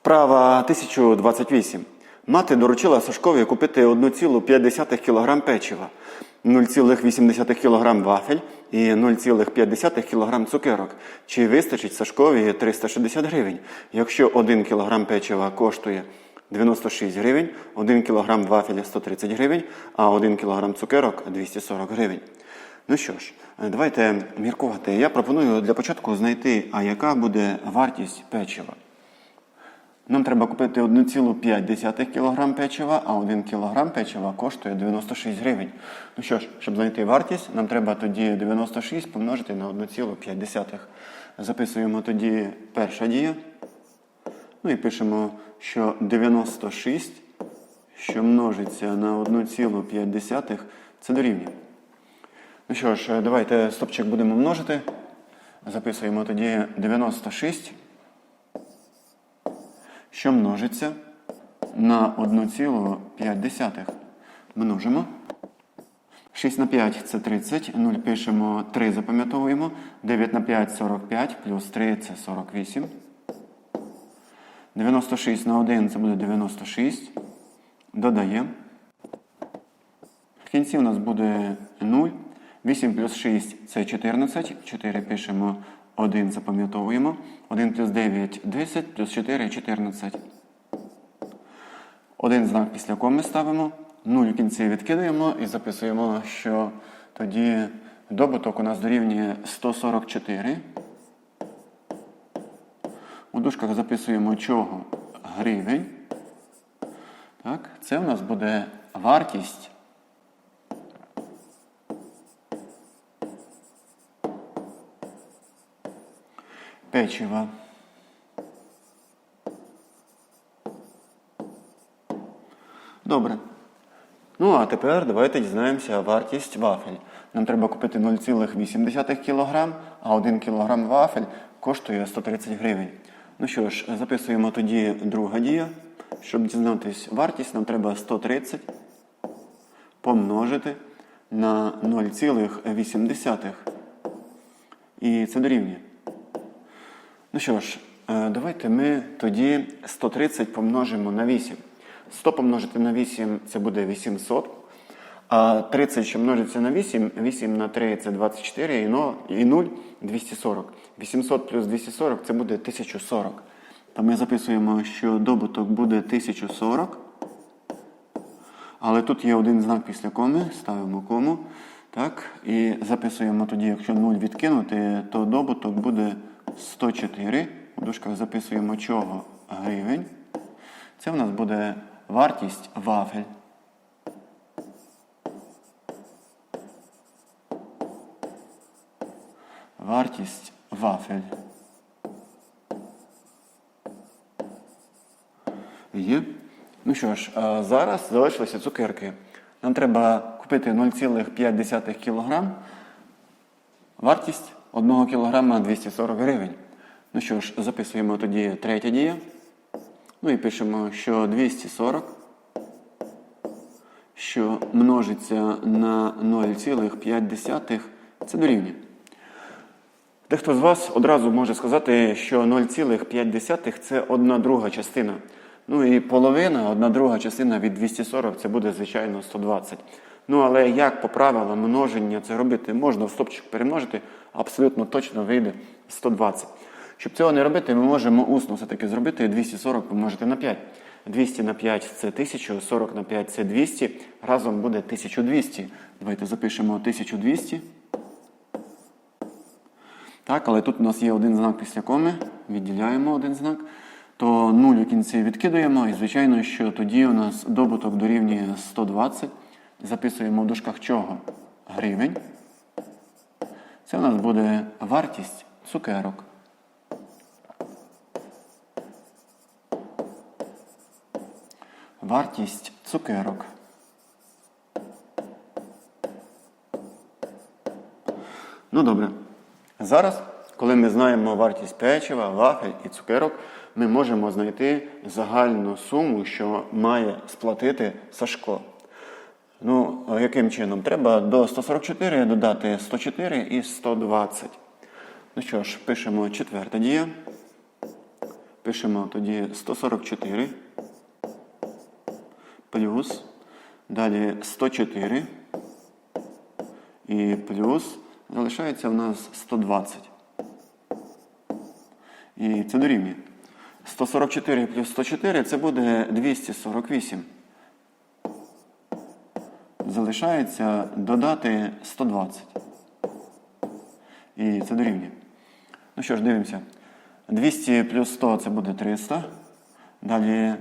Вправа 1028. Мати доручила Сашкові купити 1,5 кг печива, 0,8 кг вафель і 0,5 кг цукерок. Чи вистачить Сашкові 360 гривень? Якщо 1 кг печива коштує 96 гривень, 1 кг вафеля 130 гривень, а 1 кг цукерок 240 гривень. Ну що ж, давайте міркувати. Я пропоную для початку знайти, а яка буде вартість печива. Нам треба купити 1,5 кг печива, а 1 кг печива коштує 96 гривень. Ну що ж, щоб знайти вартість, нам треба тоді 96 помножити на 1,5. Записуємо тоді перша дія. Ну і пишемо, що 96, що множиться на 1,5, це дорівнює. Ну що ж, давайте стопчик будемо множити. Записуємо тоді 96 що множиться на 1,5. Множимо. 6 на 5 це 30. 0 пишемо 3, запам'ятовуємо. 9 на 5 45, плюс 3 це 48. 96 на 1 це буде 96. Додаємо. В кінці у нас буде 0. 8 плюс 6 це 14. 4 пишемо 1, запам'ятовуємо. 1 плюс 9 10, плюс 4 14. Один знак після коми ставимо. 0 в кінці відкидаємо і записуємо, що тоді добуток у нас дорівнює 144. У дужках записуємо чого гривень. Так, це у нас буде вартість. Печива. Добре. Ну, а тепер давайте дізнаємося вартість вафель. Нам треба купити 0,8 кг, а 1 кг вафель коштує 130 гривень. Ну що ж, записуємо тоді друга дія. Щоб дізнатись вартість, нам треба 130 помножити на 0,8. І це дорівнює. Ну що ж, е, давайте ми тоді 130 помножимо на 8. 100 помножити на 8 це буде 800. А 30, що множиться на 8, 8 на 3 це 24 і 0, і 0 240. 800 плюс 240 це буде 1040. То ми записуємо, що добуток буде 1040. Але тут є один знак після коми, ставимо кому. Так, І записуємо тоді, якщо 0 відкинути, то добуток буде 104. У дужках записуємо чого гривень. Це в нас буде вартість вафель. Вартість вафель. Є. Ну що ж, зараз залишилися цукерки. Нам треба купити 0,5 кг. Вартість 1 кг 240 гривень. Ну що ж, записуємо тоді третя дія. Ну і пишемо, що 240, що множиться на 0,5, це дорівнює. Дехто з вас одразу може сказати, що 0,5 це одна друга частина. Ну і половина, одна друга частина від 240 це буде, звичайно, 120. Ну, але як по правилам множення це робити, можна в стопчик перемножити, абсолютно точно вийде 120. Щоб цього не робити, ми можемо усно все-таки зробити 240 помножити на 5. 200 на 5 це 1000, 40 на 5 це 200. Разом буде 1200. Давайте запишемо 1200. Так, але тут у нас є один знак після коми. Відділяємо один знак. То 0 у кінці відкидаємо. І, звичайно, що тоді у нас добуток дорівнює 120. Записуємо в дужках чого? Гривень. Це у нас буде вартість цукерок. Вартість цукерок. Ну добре. Зараз, коли ми знаємо вартість печива, вафель і цукерок, ми можемо знайти загальну суму, що має сплатити Сашко. Ну, яким чином? Треба до 144 додати 104 і 120. Ну що ж, пишемо четверта дія. Пишемо тоді 144 плюс. Далі 104 і плюс залишається в нас 120. І це дорівнює. 144 плюс 104 це буде 248. Залишається додати 120. І це дорівнює. Ну що ж, дивимося. 200 плюс 100 це буде 300. Далі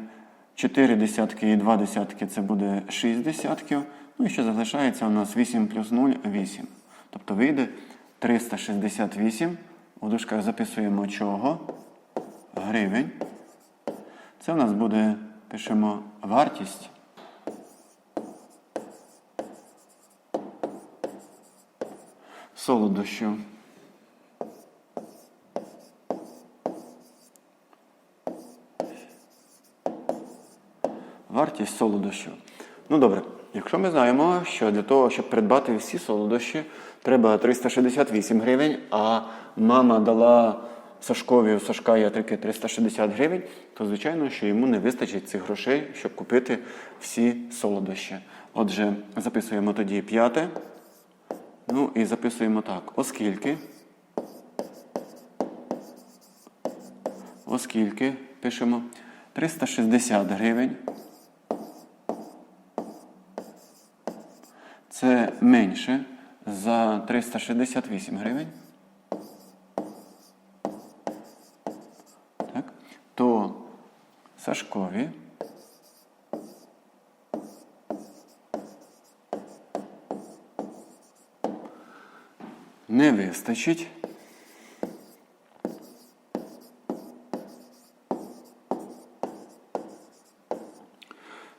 4 десятки і 2 десятки це буде 6 десятків. Ну і ще залишається у нас 8 плюс 0 8. Тобто вийде 368. У дужках записуємо чого? Гривень. Це у нас буде, пишемо, вартість. Солодощів. Вартість солодощів. Ну добре, якщо ми знаємо, що для того, щоб придбати всі солодощі, треба 368 гривень, а мама дала Сашкові, у Сашка є тільки 360 гривень, то звичайно, що йому не вистачить цих грошей, щоб купити всі солодощі. Отже, записуємо тоді п'яте. Ну і записуємо так, оскільки. Оскільки пишемо 360 гривень. Це менше за 368 гривень. Так, то Сашкові не вистачить.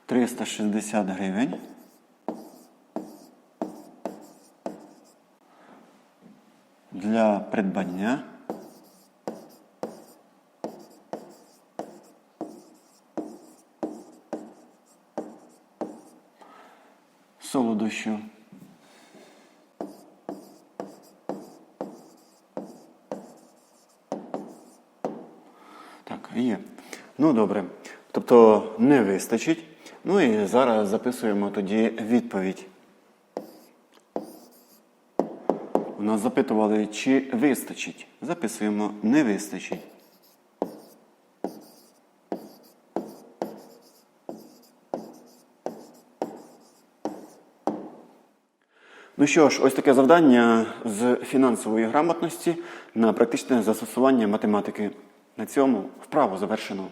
Триста шістдесят гривень. Для придбання солодощів. Так, є. Ну добре. Тобто не вистачить. Ну і зараз записуємо тоді відповідь. У нас запитували, чи вистачить. Записуємо не вистачить. Ну що ж, ось таке завдання з фінансової грамотності на практичне застосування математики. На цьому вправо завершено.